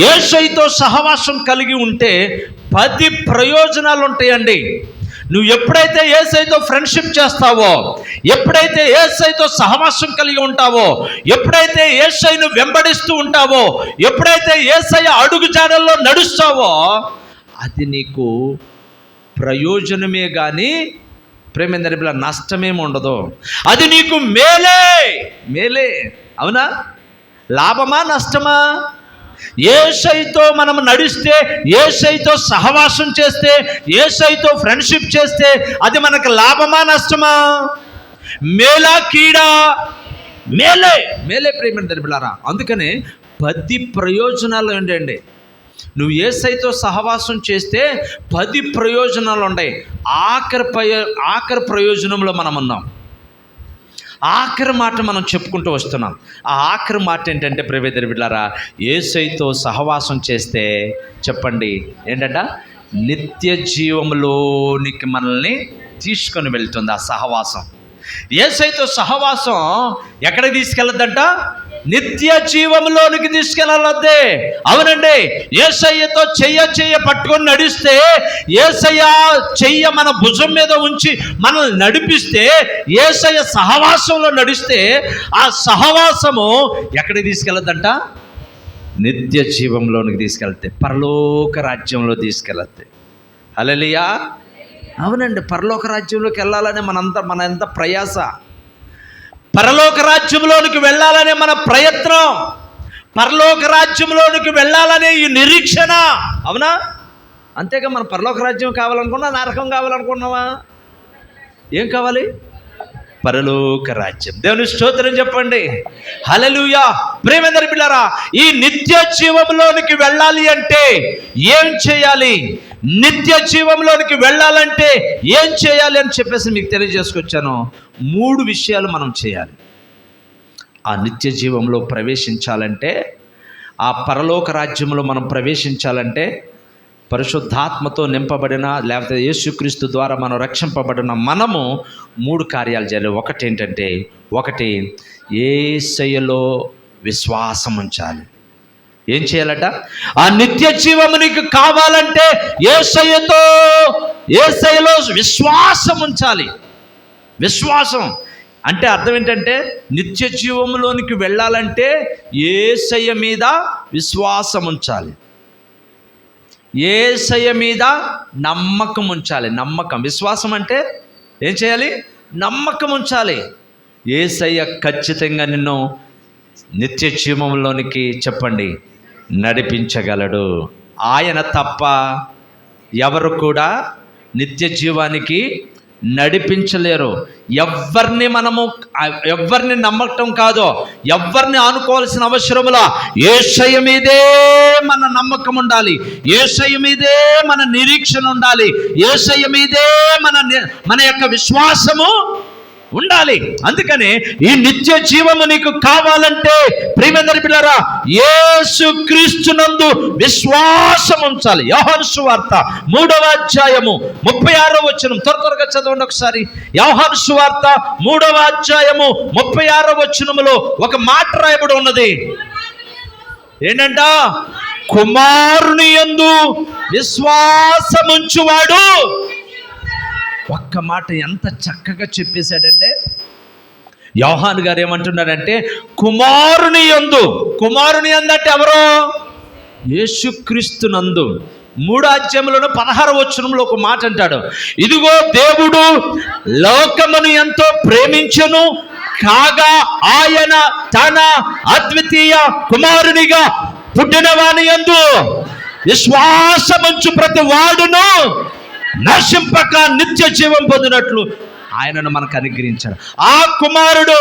ఏసైతో సహవాసం కలిగి ఉంటే పది ప్రయోజనాలు ఉంటాయండి. నువ్వు ఎప్పుడైతే ఏసైతో ఫ్రెండ్షిప్ చేస్తావో ఎప్పుడైతే ఏసైతో సహవాసం కలిగి ఉంటావో ఎప్పుడైతే ఏసైను వెంబడిస్తూ ఉంటావో ఎప్పుడైతే ఏసై అడుగు జాడల్లో నడుస్తావో అది నీకు ప్రయోజనమే కానీ ప్రేమేందరి పిల్ల నష్టమేమి ఉండదు. అది నీకు మేలే మేలే అవునా? లాభమా నష్టమా? ఏసైతో మనం నడిస్తే ఏసైతో సహవాసం చేస్తే ఏసైతో ఫ్రెండ్షిప్ చేస్తే అది మనకు లాభమా నష్టమా? మేలా కీడా? మేలే. మేలే ప్రేమ పిల్లారా అందుకనే పది ప్రయోజనాలు ఏంటండి నువ్వు ఏసైతో సహవాసం చేస్తే పది ప్రయోజనాలు ఉన్నాయి ఆఖరి ప్రయో ఆఖరి ప్రయోజనంలో మనం ఉన్నాం. ఆఖరి మాట మనం చెప్పుకుంటూ వస్తున్నాం. ఆ ఆఖరి మాట ఏంటంటే ప్రవేదరి బిడ్డారా ఏసైతో సహవాసం చేస్తే చెప్పండి ఏంటంట? నిత్య జీవంలోనికి మనల్ని తీసుకొని వెళ్తుంది ఆ సహవాసం. ఏసైతో సహవాసం ఎక్కడికి తీసుకెళ్ళద్దంట? నిత్య జీవంలోనికి తీసుకెళ్ళాలద్దే. అవునండి ఏసయ్యతో చెయ్య చెయ్య పట్టుకొని నడిస్తే ఏసయ్య చెయ్య మన భుజం మీద ఉంచి మనల్ని నడిపిస్తే ఏసయ్య సహవాసంలో నడిస్తే ఆ సహవాసము ఎక్కడికి తీసుకెళ్ళద్దంట? నిత్య జీవంలోనికి తీసుకెళ్తే పరలోక రాజ్యంలో తీసుకెళ్తే. అలలియా అవునండి పరలోక రాజ్యంలోకి వెళ్ళాలనే మనంత మన ఎంత ప్రయాస. పరలోక రాజ్యంలోనికి వెళ్ళాలనే మన ప్రయత్నం. పరలోక రాజ్యంలోనికి వెళ్ళాలనే ఈ నిరీక్షణ. అవునా? అంతేగా మన పరలోక రాజ్యం కావాలనుకున్నా నరకం కావాలనుకున్నావా? ఏం కావాలి? పరలోక రాజ్యం. దేవుని స్తోత్రం చెప్పండి. హలలుయా ప్రేమేందరి పిల్లరా ఈ నిత్య జీవంలోనికి వెళ్ళాలి అంటే ఏం చేయాలి? నిత్య జీవంలోనికి వెళ్ళాలంటే ఏం చేయాలి అని చెప్పేసి మీకు తెలియజేసుకొచ్చాను. మూడు విషయాలు మనం చేయాలి. ఆ నిత్య జీవంలో ప్రవేశించాలంటే ఆ పరలోక రాజ్యంలో మనం ప్రవేశించాలంటే పరిశుద్ధాత్మతో నింపబడిన లేకపోతే యేసుక్రీస్తు ద్వారా మనం రక్షింపబడిన మనము మూడు కార్యాలు చేయాలి. ఒకటి ఏంటంటే ఒకటి ఏసయ్యలో విశ్వాసం ఉంచాలి. ఏం చేయాలట? ఆ నిత్య జీవము నీకు కావాలంటే ఏసయ్యతో ఏసయ్యలో విశ్వాసం ఉంచాలి. విశ్వాసం. అంటే అర్థం ఏంటంటే నిత్య జీవంలోనికి వెళ్ళాలంటే ఏసయ్య మీద విశ్వాసం ఉంచాలి. ఏసయ్య మీద నమ్మకం ఉంచాలి. నమ్మకం. విశ్వాసం అంటే ఏం చేయాలి? నమ్మకం ఉంచాలి. ఏసయ్య ఖచ్చితంగా నిన్ను నిత్య జీవంలోనికి చెప్పండి. నడిపించగలడు. ఆయన తప్ప ఎవరు కూడా నిత్య జీవానికి నడిపించలేరు. ఎవరిని మనము ఎవరిని నమ్మటం కాదో ఎవరిని ఆనుకోవాల్సిన అవసరములా ఏషయ మీదే మన నమ్మకం ఉండాలి. ఏషయ మీదే మన నిరీక్షణ ఉండాలి. ఏషయ మీదే మన మన యొక్క విశ్వాసము ఉండాలి. అందుకనే ఈ నిత్య జీవము నీకు కావాలంటే ప్రియమందరి పిల్లరా యేసు క్రీస్తునందు విశ్వాసం ఉంచాలి. యోహాను సువార్త మూడవ అధ్యాయము ముప్పై ఆరో వచనం. త్వర త్వరగా చదవండి ఒకసారి. యోహాను సువార్త మూడవ అధ్యాయము ముప్పై ఆరో వచనములో ఒక మాట రాయబడి ఉన్నది. ఏంటంట? కుమారుని యందు విశ్వాసముంచువాడు ఒక్క మాట ఎంత చక్కగా చెప్పేశాడంటే యోహాన్ గారు ఏమంటున్నారంటే కుమారుని యందు కుమారుని అందంటే ఎవరో? యేసుక్రీస్తు నందు. మూడు అధ్యాయంలోను పదహార వచనంలో ఒక మాట అంటాడు. ఇదిగో దేవుడు లోకమును ఎంతో ప్రేమించను కాగా ఆయన తన అద్వితీయ కుమారునిగా పుట్టిన వాని యందు విశ్వాసముంచు ప్రతి వాడును. నశింపక నిత్య జీవం పొందినట్లు ఆయనను మనకు అనుగ్రహించాడు ఆ కుమారుడు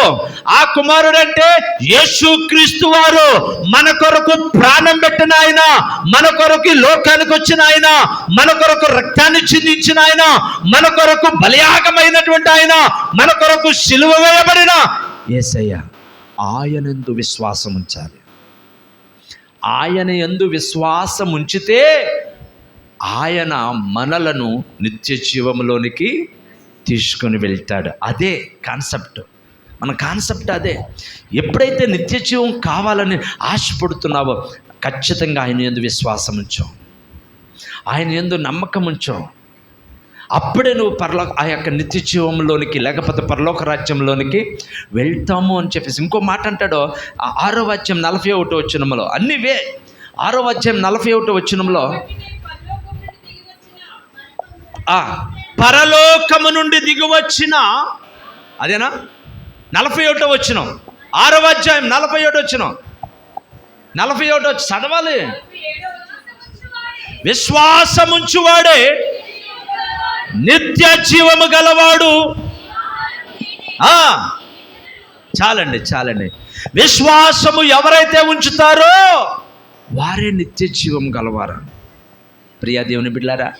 ఆ కుమారుడు అంటే యేసు క్రీస్తు వారు. మన కొరకు ప్రాణం పెట్టిన ఆయన మన కొరకు లోకానికి వచ్చిన ఆయన మన కొరకు రక్తాన్ని చిందించిన ఆయన మన కొరకు బలియాగమైనటువంటి ఆయన మన కొరకు సిలువ వేయబడిన ఏసయ్య ఆయనందు విశ్వాసం ఉంచాలి. ఆయన ఎందు విశ్వాసం ఉంచితే ఆయన మనలను నిత్య జీవంలోనికి తీసుకొని వెళ్తాడు. అదే కాన్సెప్ట్ మన కాన్సెప్ట్ అదే. ఎప్పుడైతే నిత్య జీవం కావాలని ఆశపడుతున్నావో ఖచ్చితంగా ఆయన ఎందు విశ్వాసం ఉంచాం. ఆయన ఎందు నమ్మకం ఉంచాం. అప్పుడే నువ్వు పరలో ఆ యొక్క నిత్య జీవంలోనికి లేకపోతే పరలోక రాజ్యంలోనికి వెళ్తాము అని చెప్పేసి ఇంకో మాట అంటాడో. ఆరో వాచ్యం నలభై ఒకటో వచ్చినములో అన్నివే ఆరో వాచ్యం నలభై ఒకటో వచ్చినంలో పరలోకము నుండి దిగువచ్చిన అదేనా? నలభై ఒకటో వచ్చిన ఆరవ అధ్యాయం నలభై ఒకటి వచ్చిన నలభై ఒకటో చదవాలి. విశ్వాసముంచువాడే నిత్య జీవము గలవాడు. ఆ, చాలండి చాలండి. విశ్వాసము ఎవరైతే ఉంచుతారో వారే నిత్య జీవం గలవారు. ప్రియా దేవుని బిడ్డారా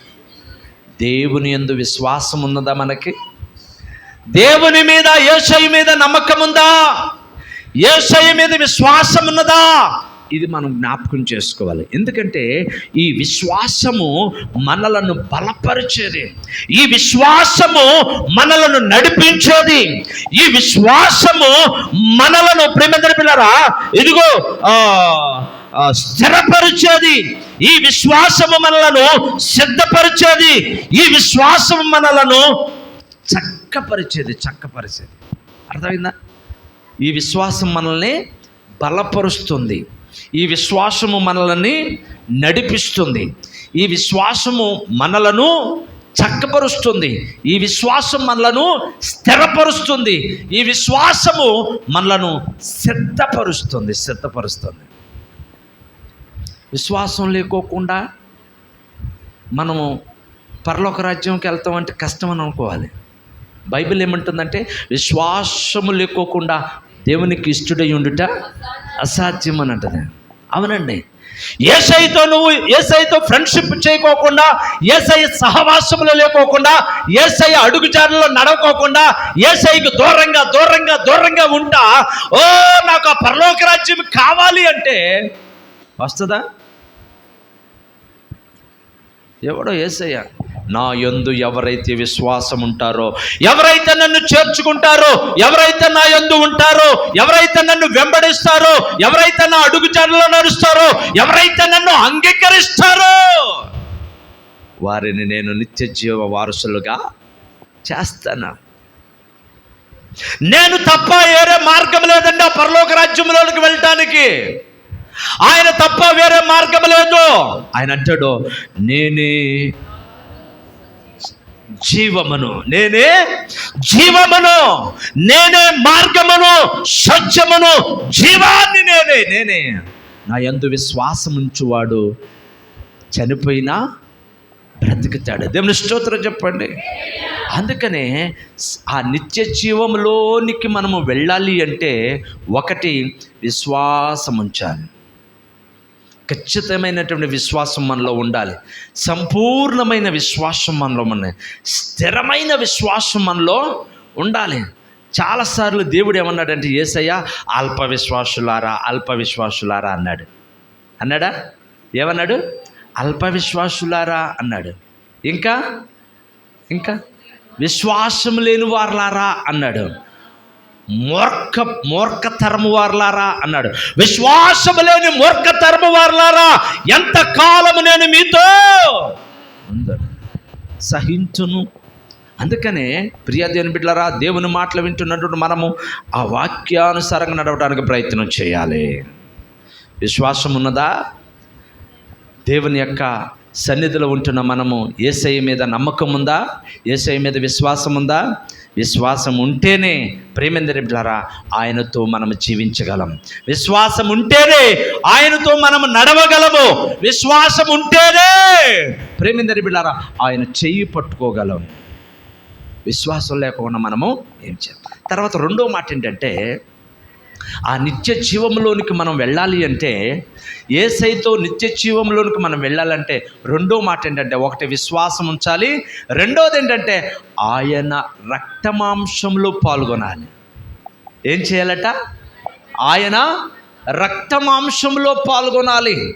దేవుని ఎందు విశ్వాసం ఉన్నదా మనకి? దేవుని మీద ఏషయ మీద నమ్మకం ఉందా? ఏషయ మీద విశ్వాసం ఉన్నదా? ఇది మనం జ్ఞాపకం చేసుకోవాలి. ఎందుకంటే ఈ విశ్వాసము మనలను బలపరిచేది. ఈ విశ్వాసము మనలను నడిపించేది. ఈ విశ్వాసము మనలను ప్రేమ పిల్లరా ఇదిగో ఆ, స్థిరపరిచేది. ఈ విశ్వాసము మనలను సిద్ధపరిచేది. ఈ విశ్వాసము మనలను చక్కపరిచేది చక్కపరిచేది. అర్థమైందా? ఈ విశ్వాసం మనల్ని బలపరుస్తుంది. ఈ విశ్వాసము మనల్ని నడిపిస్తుంది. ఈ విశ్వాసము మనలను చక్కపరుస్తుంది. ఈ విశ్వాసం మనలను స్థిరపరుస్తుంది. ఈ విశ్వాసము మనలను సిద్ధపరుస్తుంది సిద్ధపరుస్తుంది. విశ్వాసం లేకోకుండా మనము పరలోక రాజ్యంకి వెళ్తామంటే కష్టం అని అనుకోవాలి. బైబిల్ ఏమంటుందంటే విశ్వాసము లేకోకుండా దేవునికి ఇష్టడై ఉండుట అసాధ్యం అని అంటది. అవునండి. ఏసైతో నువ్వు ఏసైతో ఫ్రెండ్షిప్ చేయకోకుండా ఏసై సహవాసములు లేకోకుండా ఏసై అడుగుజాడలో నడవకోకుండా ఏసైకి దూరంగా దూరంగా దూరంగా ఉంటా. ఓ నాకు ఆ పరలోక రాజ్యం కావాలి అంటే వస్తుందా? ఎవడో ఏసయ్య. నా యందు ఎవరైతే విశ్వాసం ఉంటారో ఎవరైతే నన్ను చేర్చుకుంటారో ఎవరైతే నా యందు ఉంటారో ఎవరైతే నన్ను వెంబడిస్తారో ఎవరైతే నా అడుగుజాడలో నడుస్తారో ఎవరైతే నన్ను అంగీకరిస్తారో వారిని నేను నిత్య జీవ వారసులుగా చేస్తాను. నేను తప్ప వేరే మార్గం లేదండి ఆ పరలోక రాజ్యంలోకి వెళ్ళటానికి. ఆయన తప్ప వేరే మార్గం లేదు. ఆయన అంటాడు నేనే జీవమును నేనే జీవమును నేనే మార్గమును సత్యమును జీవాన్ని నేనే నేనే. నా ఎందు విశ్వాసం ఉంచువాడు చనిపోయినా బ్రతుకుతాడు. దేవుని స్తోత్రం చెప్పండి. అందుకనే ఆ నిత్య జీవంలోనికి మనము వెళ్ళాలి అంటే ఒకటి విశ్వాసం ఉంచాలి. ఖచ్చితమైనటువంటి విశ్వాసం మనలో ఉండాలి. సంపూర్ణమైన విశ్వాసం మనలో ఉన్నాయి స్థిరమైన విశ్వాసం మనలో ఉండాలి. చాలాసార్లు దేవుడు ఏమన్నాడంటే ఏసయ్య అల్ప విశ్వాసులారా అల్ప విశ్వాసులారా అన్నాడు. అన్నాడా? ఏమన్నాడు? అల్ప విశ్వాసులారా అన్నాడు. ఇంకా? ఇంకా? విశ్వాసం లేని వారులారా అన్నాడు. మూర్ఖ మూర్ఖతరము వారులారా అన్నాడు. విశ్వాసము లేని మూర్ఖతరము వారులారా ఎంత కాలము నేను మీతో? సహించును. అందుకనే ప్రియాదేని బిడ్డలారా దేవుని మాటలు వింటున్నటువంటి మనము ఆ వాక్యానుసారంగా నడవడానికి ప్రయత్నం చేయాలి. విశ్వాసం ఉన్నదా? దేవుని యొక్క సన్నిధిలో ఉంటున్న మనము ఏసఐ మీద నమ్మకం ఉందా? ఏసఐ మీద విశ్వాసం ఉందా? విశ్వాసం ఉంటేనే ప్రేమందరి బిడ్డలారా ఆయనతో మనం జీవించగలం. విశ్వాసం ఉంటేనే ఆయనతో మనం నడవగలము. విశ్వాసం ఉంటేనే ప్రేమందరి బిడ్డలారా ఆయన చెయ్యి పట్టుకోగలం. విశ్వాసం లేకుండా మనము ఏం చేద్దాం తర్వాత రెండో మాట ఏంటంటే ఆ నిత్య జీవంలోనికి మనం వెళ్ళాలి అంటే ఏ సైతో నిత్య జీవంలోనికి మనం వెళ్ళాలంటే రెండో మాట ఏంటంటే ఒకటి విశ్వాసం ఉంచాలి రెండోది ఏంటంటే ఆయన రక్తమాంసంలో పాల్గొనాలి. ఏం చేయాలట? ఆయన రక్తమాంసంలో పాల్గొనాలి.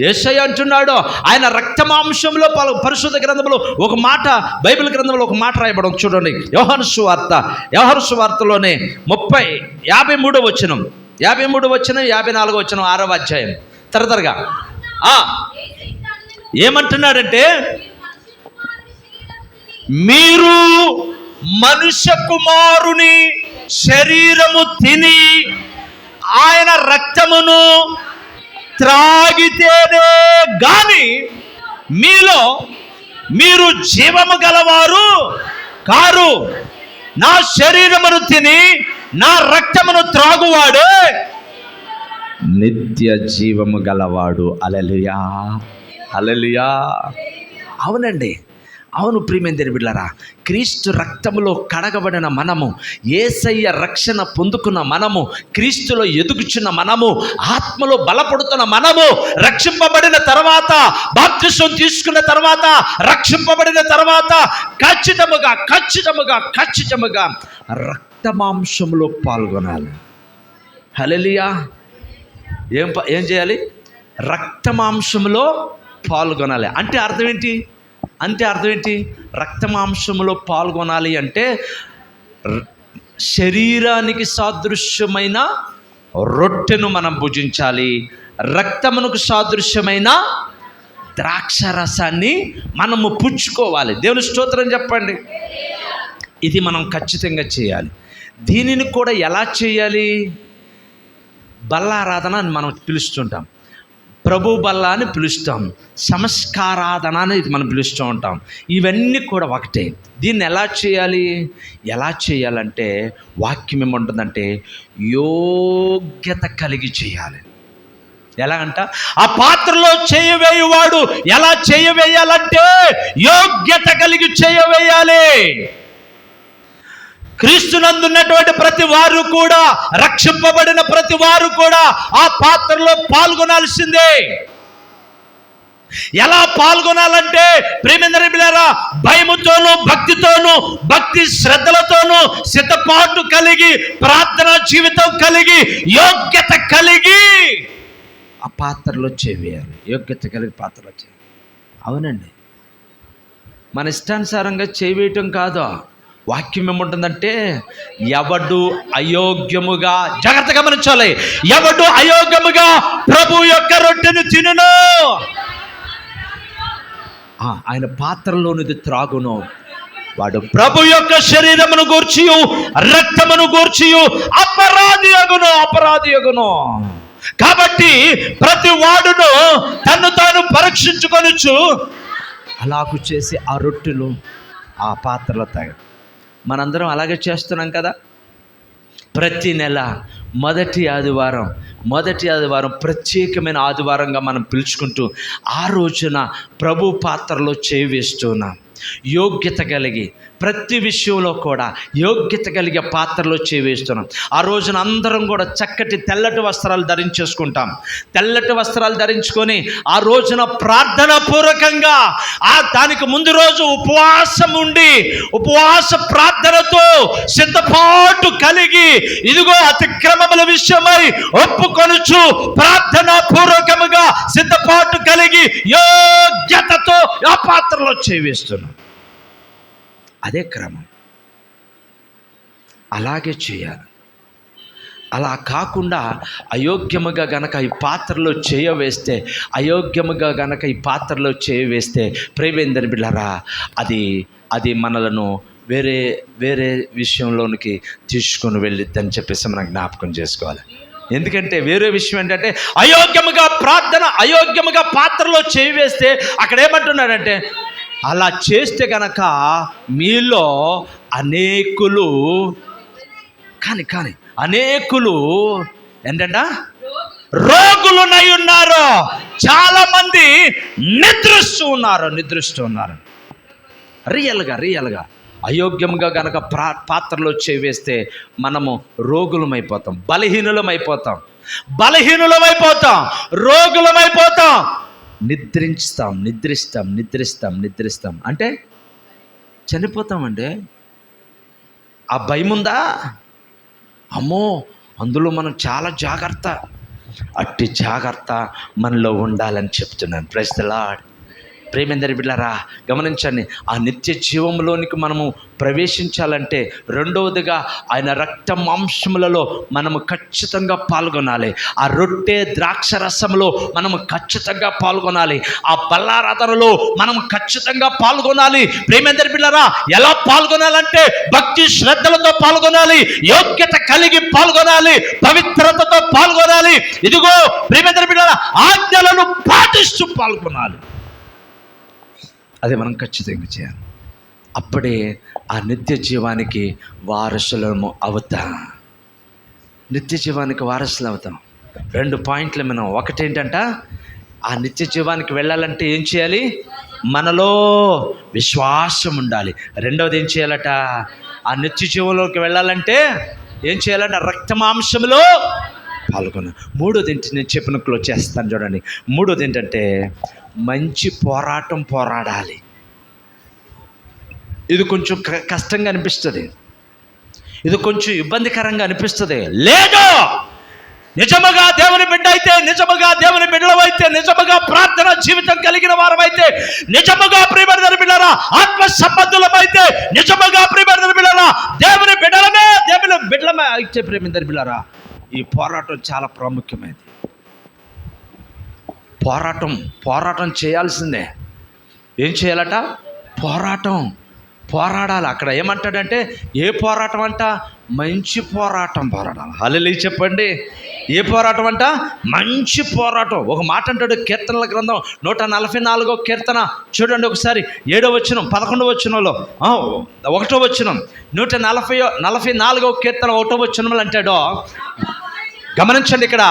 ఏసయ్య అంటున్నాడు ఆయన రక్తమాంసంలో పాలు పరిశుద్ధ గ్రంథంలో ఒక మాట బైబిల్ గ్రంథంలో ఒక మాట రాయబడం చూడండి యోహాను వార్త యోహాను వార్తలోనే ముప్పై యాభై మూడో వచ్చినం యాభై మూడు వచ్చినం యాభై నాలుగో వచనం ఆరవ అధ్యాయం. తరతరగా ఆ, ఏమంటున్నాడంటే మీరు మనుష్య కుమారుని శరీరము తిని ఆయన రక్తమును త్రాగితేనే గాని మీలో మీరు జీవము గలవారు కారు. నా శరీరమును తిని నా రక్తమును త్రాగువాడు. నిత్య జీవము గలవాడు. అలలియా అలలియా అవునండి. అవును ప్రియమేందరి బిడ్డలారా క్రీస్తు రక్తములో కడగబడిన మనము ఏసయ్య రక్షణ పొందుకున్న మనము క్రీస్తులో ఎదుగుచున్న మనము ఆత్మలో బలపడుతున్న మనము రక్షింపబడిన తర్వాత బాప్తిసం తీసుకున్న తర్వాత రక్షింపబడిన తర్వాత ఖచ్చితముగా ఖచ్చితముగా ఖచ్చితముగా రక్తమాంసములో పాల్గొనాలి. హలలియా ఏం ఏం చేయాలి? రక్తమాంసములో పాల్గొనాలి. అంటే అర్థం ఏంటి? అంటే అర్థం ఏంటి? రక్తమాంసములో పాల్గొనాలి అంటే శరీరానికి సాదృశ్యమైన రొట్టెను మనం భుజించాలి. రక్తమునకు సాదృశ్యమైన ద్రాక్ష రసాన్ని మనము పుచ్చుకోవాలి. దేవుని స్తోత్రం చెప్పండి. ఇది మనం ఖచ్చితంగా చేయాలి. దీనిని కూడా ఎలా చేయాలి? బల్లారాధన అని మనం పిలుస్తుంటాం. ప్రభు బల్ల అని పిలుస్తాం. సంస్కారాధన అని మనం పిలుస్తూ ఉంటాం. ఇవన్నీ కూడా ఒకటే. దీన్ని ఎలా చేయాలి? ఎలా చేయాలంటే వాక్యం ఏముంటుందంటే యోగ్యత కలిగి చేయాలి. ఎలా అంట? ఆ పాత్రలో చేయవేయువాడు ఎలా చేయవేయాలంటే యోగ్యత కలిగి చేయవేయాలి. క్రీస్తునందున్నటువంటి ప్రతి వారు కూడా రక్షింపబడిన ప్రతి వారు కూడా ఆ పాత్రలో పాల్గొనాల్సిందే. ఎలా పాల్గొనాలంటే ప్రేమేంద్ర బిళ్ళారా భయముతోనూ భక్తితోనూ భక్తి శ్రద్ధలతోనూ సిద్ధపాటు కలిగి ప్రార్థన జీవితం కలిగి యోగ్యత కలిగి ఆ పాత్రలో చేయాలి యోగ్యత కలిగి పాత్రలో చేయాలి అవునండి. మన ఇష్టానుసారంగా చేయవేయటం కాదు? వాక్యం ఏముంటుందంటే ఎవడు అయోగ్యముగా జాగ్రత్త గమనించాలి. ఎవడు అయోగ్యముగా ప్రభు యొక్క రొట్టెను తినును? ఆయన పాత్రలోనిది త్రాగును. వాడు ప్రభు యొక్క శరీరమును గూర్చియు రక్తమును గూర్చియు అపరాధి అగును అపరాధి అగును. కాబట్టి ప్రతి వాడును తను తాను పరీక్షించుకొనొచ్చు అలాగు చేసి ఆ రొట్టెలు ఆ పాత్రలో తాగడం మనందరం అలాగే చేస్తున్నాం కదా? ప్రతి నెల మొదటి ఆదివారం మొదటి ఆదివారం ప్రత్యేకమైన ఆదివారంగా మనం పిలుచుకుంటూ ఆ రోజున ప్రభు పాత్రలో చేయి వేస్తున్నాం యోగ్యత కలిగి ప్రతి విషయంలో కూడా యోగ్యత కలిగే పాత్రలో చేవేస్తున్నాం. ఆ రోజున అందరం కూడా చక్కటి తెల్లటి వస్త్రాలు ధరించేసుకుంటాం. తెల్లటి వస్త్రాలు ధరించుకొని ఆ రోజున ప్రార్థన పూర్వకంగా ఆ దానికి ముందు రోజు ఉపవాసం ఉండి ఉపవాస ప్రార్థనతో సిద్ధపాటు కలిగి ఇదిగో అతిక్రమముల విషయమై ఒప్పుకొనుచు ప్రార్థన పూర్వకముగా సిద్ధపాటు కలిగి యోగ్యతతో ఆ పాత్రలో చేవేస్తున్నాం. అదే క్రమం. అలాగే చేయాలి. అలా కాకుండా అయోగ్యముగా గనక ఈ పాత్రలో చేయవేస్తే అయోగ్యముగా గనక ఈ పాత్రలో చేయవేస్తే ప్రేమేందని బిళ్ళరా అది అది మనలను వేరే వేరే విషయంలోనికి తీసుకొని వెళ్ళిద్దని చెప్పేసి మనం జ్ఞాపకం చేసుకోవాలి. ఎందుకంటే వేరే విషయం ఏంటంటే అయోగ్యముగా ప్రార్థన అయోగ్యముగా పాత్రలో చేయి వేస్తే అక్కడ ఏమంటున్నారంటే అలా చేస్తే గనక మీలో అనేకులు కానీ కానీ అనేకులు ఏంటంట? రోగులునై ఉన్నారు. చాలా మంది నిద్రిస్తూ ఉన్నారు నిద్రిస్తూ ఉన్నారు. రియల్గా రియల్గా అయోగ్యంగా గనక ప్రా పాత్రలో చేవేస్తే మనము రోగులమైపోతాం బలహీనులమైపోతాం. బలహీనులమైపోతాం రోగులమైపోతాం. నిద్రించుతాం నిద్రిస్తాం నిద్రిస్తాం నిద్రిస్తాం. అంటే చనిపోతామండి. ఆ భయం ఉందా అమ్మో అందులో మనం చాలా జాగ్రత్త. అట్టి జాగ్రత్త మనలో ఉండాలని చెప్తున్నాను. ప్రెస్ ద లాడ్ ప్రేమేందరి బిడ్డారా గమనించండి ఆ నిత్య జీవంలోనికి మనము ప్రవేశించాలంటే రెండవదిగా ఆయన రక్త మాంసములలో మనము ఖచ్చితంగా పాల్గొనాలి. ఆ రొట్టె ద్రాక్ష రసంలో మనము ఖచ్చితంగా పాల్గొనాలి. ఆ బల్లారాధనలో మనం ఖచ్చితంగా పాల్గొనాలి. ప్రేమేందరి బిడ్డారా ఎలా పాల్గొనాలంటే భక్తి శ్రద్ధలతో పాల్గొనాలి యోగ్యత కలిగి పాల్గొనాలి పవిత్రతతో పాల్గొనాలి. ఇదిగో ప్రేమేందరి బిడ్డారా ఆజ్ఞలను పాటిస్తూ పాల్గొనాలి. అది మనం ఖచ్చితంగా చేయాలి. అప్పుడే ఆ నిత్య జీవానికి వారసులము అవుతాం. నిత్య జీవానికి వారసులు అవుతాం. రెండు పాయింట్లు మనం ఒకటేంటంట? ఆ నిత్య జీవానికి వెళ్ళాలంటే ఏం చేయాలి? మనలో విశ్వాసం ఉండాలి. రెండవది ఏం చేయాలట? ఆ నిత్య జీవంలోకి వెళ్ళాలంటే ఏం చేయాలంటే రక్తమాంసంలో పాల్గొన మూడోది ఏంటి? నేను చెప్పిన క్లోజ్ చేస్తాను చూడండి. మూడోది ఏంటంటే మంచి పోరాటం పోరాడాలి. ఇది కొంచెం క- కష్టంగా అనిపిస్తుంది. ఇది కొంచెం ఇబ్బందికరంగా అనిపిస్తుంది. లేదు! నిజముగా దేవుని బిడ్డ అయితే నిజముగా దేవుని బిడ్డలవైతే నిజముగా ప్రార్థన జీవితం కలిగిన వారమైతే నిజముగా ప్రియబడిన బిడ్డరా ఆత్మ సంబంధులమైతే నిజముగా ప్రియబడిన బిడ్డరా దేవుని బిడ్డలమే దేవుని బిడ్డలమే అయితే ప్రేమిందని బిడ్డరా. ఈ పోరాటం చాలా ప్రాముఖ్యమైనది. పోరాటం పోరాటం చేయాల్సిందే. ఏం చేయాలట? పోరాటం పోరాడాలి. అక్కడ ఏమంటాడంటే ఏ పోరాటం అంట? మంచి పోరాటం పోరాడాలి. హల్లెలూయా చెప్పండి. ఏ పోరాటం అంట? మంచి పోరాటం. ఒక మాట అంటాడు కీర్తనల గ్రంథం నూట నలభై నాలుగో కీర్తన. చూడండి ఒకసారి. ఏడో వచ్చినం పదకొండో వచ్చినంలో ఒకటో వచ్చినం నూట నలభై నలభై నాలుగో కీర్తన ఒకటో వచ్చినంలో అంటాడో. గమనించండి ఇక్కడ.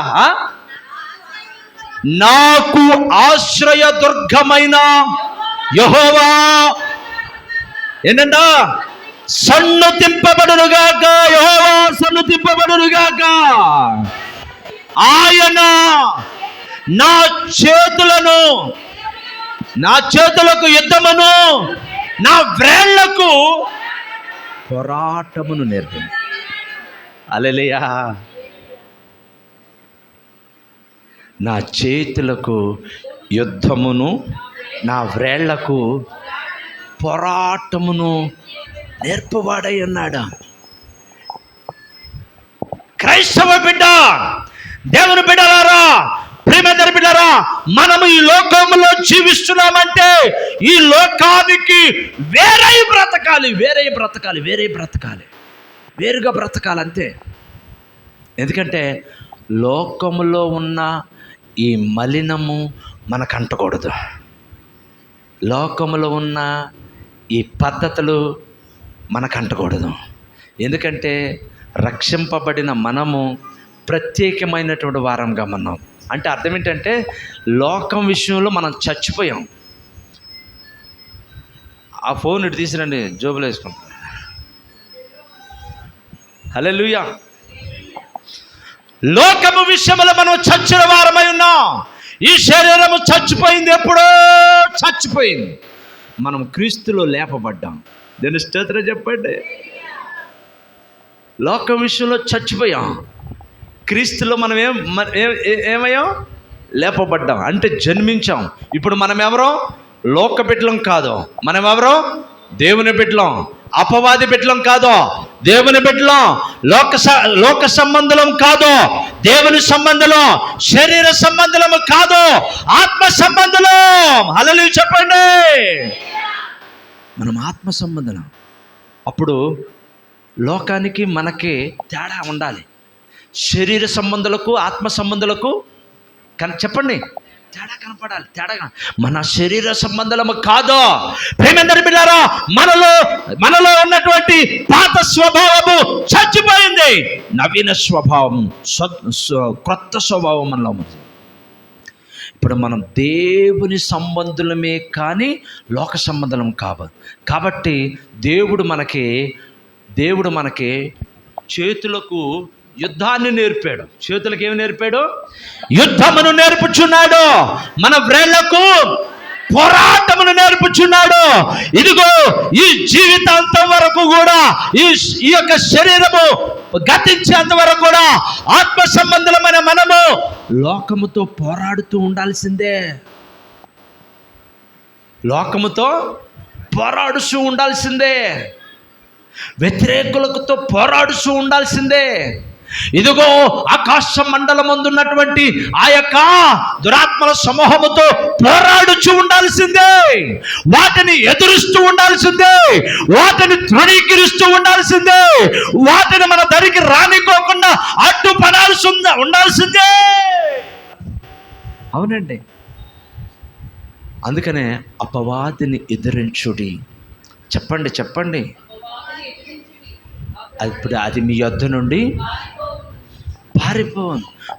నాకు ఆశ్రయ దుర్గమైన యహోవా. ఏంటంట సన్నుతింపబడునుగాక యహోవా సన్నుతింపబడునుగాక ఆయన నా చేతులను నా చేతులకు యుద్ధమును నా వ్రేళ్ళకు పోరాటమును నేర్పింది అలెలియా నా చేతులకు యుద్ధమును నా వ్రేళ్ళకు పోరాటమును నేర్పువాడై ఉన్నాడు? క్రైస్తవ బిడ్డ దేవుని బిడ్డలారా ప్రేమేదర బిడ్డరా మనము ఈ లోకంలో జీవిస్తున్నామంటే ఈ లోకానికి వేరే బ్రతకాలి వేరే బ్రతకాలి వేరే బ్రతకాలి వేరుగా బ్రతకాలంతే. ఎందుకంటే లోకములో ఉన్న ఈ మలినము మనకు అంటకూడదు లోకములో ఉన్న ఈ పద్ధతులు మనకు అంటకూడదు ఎందుకంటే రక్షింపబడిన మనము ప్రత్యేకమైనటువంటి వారంగా మనం అంటే అర్థం ఏంటంటే లోకం విషయంలో మనం చచ్చిపోయాం. ఆ ఫోన్ ఇటు తీసిరండి జోబులో వేసుకుంటాం హలో లోకము విషయంలో మనం చచ్చిన వారమై ఉన్నాం. ఈ శరీరము చచ్చిపోయింది ఎప్పుడో? చచ్చిపోయింది. మనం క్రీస్తులో లేపబడ్డాం. దీని స్తోత్రం చెప్పండి? లోక విషయంలో చచ్చిపోయాం. క్రీస్తులో మనం ఏం ఏమయ్యాం? లేపబడ్డాం. అంటే జన్మించాం. ఇప్పుడు మనం ఎవరో లోక బిడ్డలం కాదు. మనం ఎవరో దేవుని బిడ్డలం. అపవాది బిడ్డలం కాదు దేవుని బిడ్డలం లోక స- లోక సంబంధులం కాదు దేవుని సంబంధులం శరీర సంబంధులం కాదు ఆత్మ సంబంధులం. హలలు చెప్పండి. మనం ఆత్మ సంబంధులం. అప్పుడు లోకానికి మనకి తేడా ఉండాలి. శరీర సంబంధులకు ఆత్మ సంబంధులకు కానీ చెప్పండి. తేడా కనపడాలి తేడా మన శరీర సంబంధము కాదు? ప్రేమందరి బిడ్డారా మనలో మనలో ఉన్నటువంటి పాత స్వభావము చచ్చిపోయింది. నవీన స్వభావం కొత్త క్రొత్త స్వభావం మనలో ఉంది ఇప్పుడు మనం దేవుని సంబంధులమే కానీ లోక సంబంధం కావదు కాబట్టి దేవుడు మనకి దేవుడు మనకి చేతులకు యుద్ధాన్ని నేర్పాడు. చేతులకు ఏమి నేర్పాడు? యుద్ధమును నేర్పుచున్నాడు. మన వ్రేళ్ళకు పోరాటమును నేర్పుచున్నాడు. ఇదిగో ఈ జీవితాంతం వరకు కూడా ఈ ఈ యొక్క శరీరము గతించేంత వరకు కూడా ఆత్మ సంబంధమైన మనము లోకముతో పోరాడుతూ ఉండాల్సిందే. లోకముతో పోరాడుతూ ఉండాల్సిందే. వ్యతిరేకులతో పోరాడుతూ ఉండాల్సిందే. ఇదిగో ఆకాశ మండలం ఉన్నటువంటి ఆ యొక్క దురాత్మల సమూహముతో పోరాడుచు ఉండాల్సిందే. వాటిని ఎదురుస్తూ ఉండాల్సిందే. వాటిని తృణీకరిస్తూ ఉండాల్సిందే. వాటిని మన దరికి రానికోకుండా అడ్డుపడాల్సి ఉండాల్సిందే. అవునండి. అందుకనే అపవాదిని ఎదిరించుడి. చెప్పండి చెప్పండి. ఇప్పుడు అది మీ యొద్ద నుండి பாரு இப்போ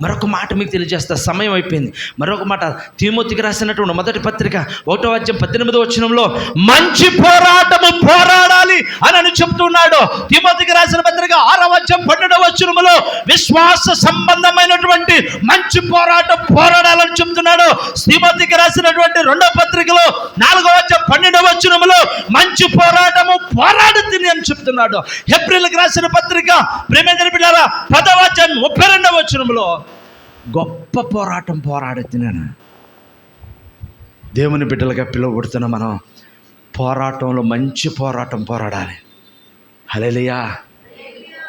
మరొక మాట మీకు తెలియజేస్తా. సమయం అయిపోయింది. మరొక మాట తిరుమూర్తికి రాసినటువంటి మొదటి పత్రిక ఒకటో అధ్యాయం పద్దెనిమిదో వచనంలో మంచి పోరాటము పోరాడాలి అని అని చెప్తున్నాడు. తిరుమూర్తికి రాసిన పత్రిక ఆరవ అధ్యాయం పన్నెండవ వచనములో విశ్వాస సంబంధమైనటువంటి మంచి పోరాటం పోరాడాలని చెప్తున్నాడు. శ్రీమతికి రాసినటువంటి రెండవ పత్రికలో నాలుగవ అధ్యాయం పన్నెండవ వచనములో మంచి పోరాటము పోరాడుతుంది అని చెప్తున్నాడు. ఏప్రిల్కి రాసిన పత్రిక ప్రేమేంద్ర బిడ్డారా పదవ అధ్యాయం ముప్పై రెండవ వచనంలో గొప్ప పోరాటం పోరాడుతున్నాను దేవుని బిడ్డలుగా పిలువబడుతున్న మనం పోరాటంలో మంచి పోరాటం పోరాడాలి. హలేలియా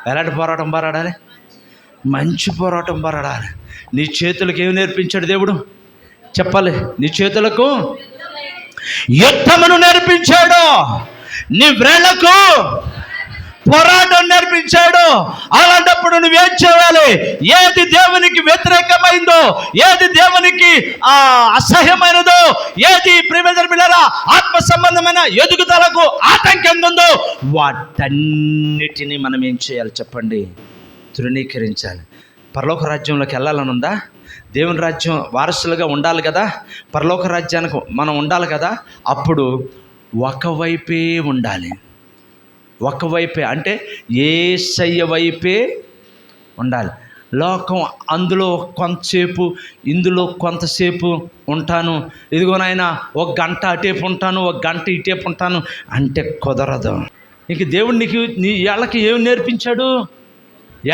ఎలాంటి పోరాటం పోరాడాలి? మంచి పోరాటం పోరాడాలి. నీ చేతులకు ఏమి నేర్పించాడు దేవుడు? చెప్పాలి. నీ చేతులకు యుద్ధమును నేర్పించాడు. నీ వ్రేళ్ళకు పోరాటం నేర్పించాడు. అలాంటప్పుడు నువ్వేం చేయాలి? ఏది దేవునికి వ్యతిరేకమైందో ఏది దేవునికి అసహ్యమైనదో ఏది ప్రేమేంద్ర ఆత్మ సంబంధమైన ఎదుగుదలకు ఆటంకంగా ఉందో వాటన్నిటినీ మనం ఏం చేయాలి చెప్పండి? తృణీకరించాలి. పరలోక రాజ్యంలోకి వెళ్ళాలని ఉందా? దేవుని రాజ్యం వారసులుగా ఉండాలి కదా? పరలోక రాజ్యానికి మనం ఉండాలి కదా? అప్పుడు ఒకవైపే ఉండాలి. ఒకవైపే అంటే ఏసయ్య వైపే ఉండాలి. లోకం అందులో కొంతసేపు ఇందులో కొంతసేపు ఉంటాను. ఇదిగో నాయన ఒక గంట అటేపు ఉంటాను ఒక గంట ఇటేపు ఉంటాను అంటే కుదరదు. ఇంక దేవుడు నీకు నీ ఏళ్ళకి ఏమి నేర్పించాడు?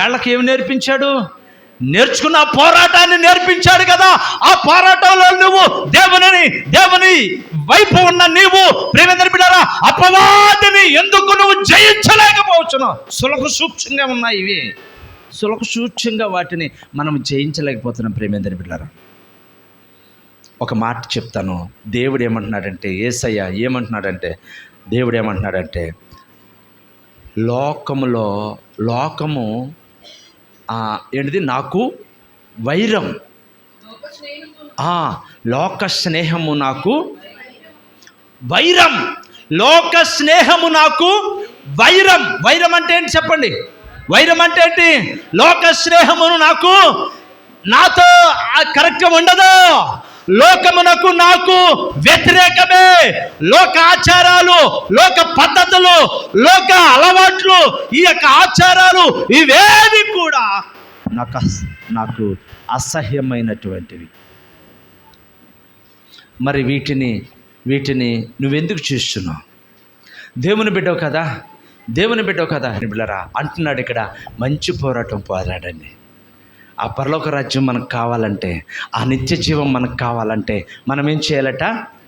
ఏళ్ళకి ఏమి నేర్పించాడు? నేర్చుకున్న పోరాటాన్ని నేర్పించాడు కదా. ఆ పోరాటంలో నువ్వు దేవుని దేవుని వైపు ఉన్న నీవు ప్రేమేంద్ర బిడ్డారా అపవాదిని ఎందుకు నువ్వు జయించలేకపోవచ్చును? సులభ సూక్ష్మంగా ఉన్నాయి ఇవి. సులభ సూక్ష్మంగా వాటిని మనం జయించలేకపోతున్నాం ప్రేమేంద్ర బిడ్డారా. ఒక మాట చెప్తాను. దేవుడు ఏమంటున్నాడంటే ఏసయ్య ఏమంటున్నాడంటే దేవుడు ఏమంటున్నాడంటే లోకములో లోకము ఏంటిది? నాకు వైరం. లోక స్నేహము నాకు వైరం. లోక స్నేహము నాకు వైరం. వైరం అంటే ఏంటి చెప్పండి? వైరం అంటే ఏంటి? లోక స్నేహమును నాకు నాతో ఆ కరెక్ట్గా ఉండదు. లోకమునకు నాకు వ్యతిరేకమే. లోక ఆచారాలు లోక పద్ధతులు లోక అలవాట్లు ఈ యొక్క ఆచారాలు ఇవేవి కూడా నాకు నాకు అసహ్యమైనటువంటివి. మరి వీటిని వీటిని నువ్వెందుకు చూస్తున్నావు? దేవుని బిడ్డవు కదా? దేవుని బిడ్డవు కదా? బిడ్డరా అంటున్నాడు ఇక్కడ మంచి పోరాటం పోరాడండి. ఆ పరలోక రాజ్యం మనకు కావాలంటే ఆ నిత్య జీవం మనకు కావాలంటే మనం ఏం చేయాలట?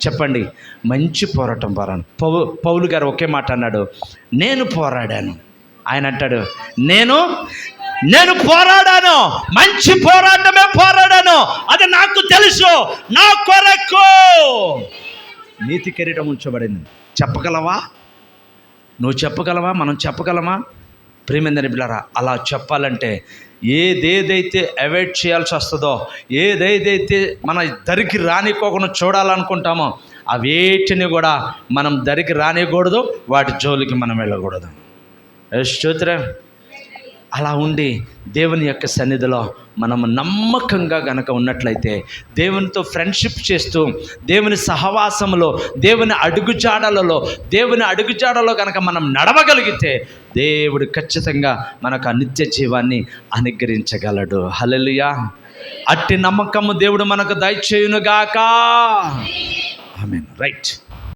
చెప్పండి. మంచి పోరాటం పోరాను పౌ పౌలు గారు ఒకే మాట అన్నాడు నేను పోరాడాను. ఆయన అంటాడు నేను నేను పోరాడాను. మంచి పోరాటమే పోరాడాను. అది నాకు తెలుసు. నా కొరకు. నీతి కిరీటం ఉంచబడింది. చెప్పగలవా? నువ్వు చెప్పగలవా? మనం చెప్పగలమా? ప్రేమేందని బిళ్ళారా అలా చెప్పాలంటే ఏదేదైతే అవాయిడ్ చేయాల్సి వస్తుందో ఏదేదైతే మన దరికి రానికోకుండా చూడాలనుకుంటామో అవేటిని కూడా మనం దరికి రానికూడదు వాటి జోలికి మనం వెళ్ళకూడదు. స్తోత్రం. అలా ఉండి దేవుని యొక్క సన్నిధిలో మనము నమ్మకంగా గనక ఉన్నట్లయితే దేవునితో ఫ్రెండ్షిప్ చేస్తూ దేవుని సహవాసములో దేవుని అడుగుజాడలలో దేవుని అడుగుజాడలో గనక మనం నడవగలిగితే దేవుడు ఖచ్చితంగా మనకు ఆ నిత్య జీవాన్ని అనుగ్రహించగలడు. హలలుయా అట్టి నమ్మకము దేవుడు మనకు దయచేయునుగాక. I mean right